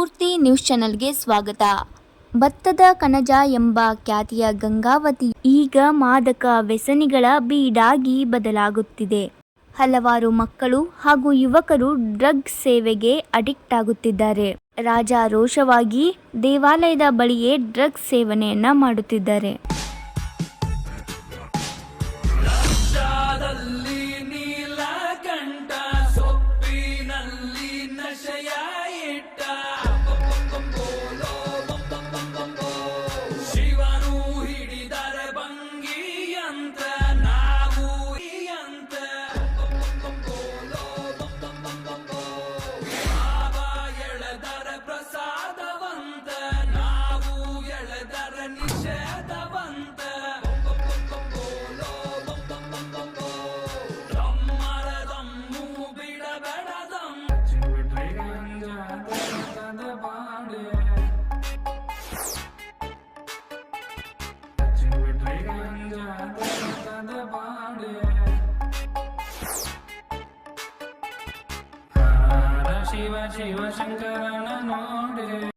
ಸ್ಫೂರ್ತಿ news ಚಾನೆಲ್ಗೆ ಸ್ವಾಗತ. ಭತ್ತದ ಕಣಜ ಎಂಬ ಖ್ಯಾತಿಯ ಗಂಗಾವತಿ ಈಗ ಮಾದಕ ವ್ಯಸನಿಗಳ ಬೀಡಾಗಿ ಬದಲಾಗುತ್ತಿದೆ. ಹಲವಾರು ಮಕ್ಕಳು ಹಾಗೂ ಯುವಕರು ಡ್ರಗ್ ಸೇವೆಗೆ ಅಡಿಕ್ಟ್ ಆಗುತ್ತಿದ್ದಾರೆ. ರಾಜ ರೋಷವಾಗಿ ದೇವಾಲಯದ ಬಳಿಯೇ ಡ್ರಗ್ ಸೇವನೆಯನ್ನ ಮಾಡುತ್ತಿದ್ದಾರೆ. மறந்து பாடு. வெற்றி கஞ்சா மறந்து பாடு சிவ சிவ சங்கரன நோடு.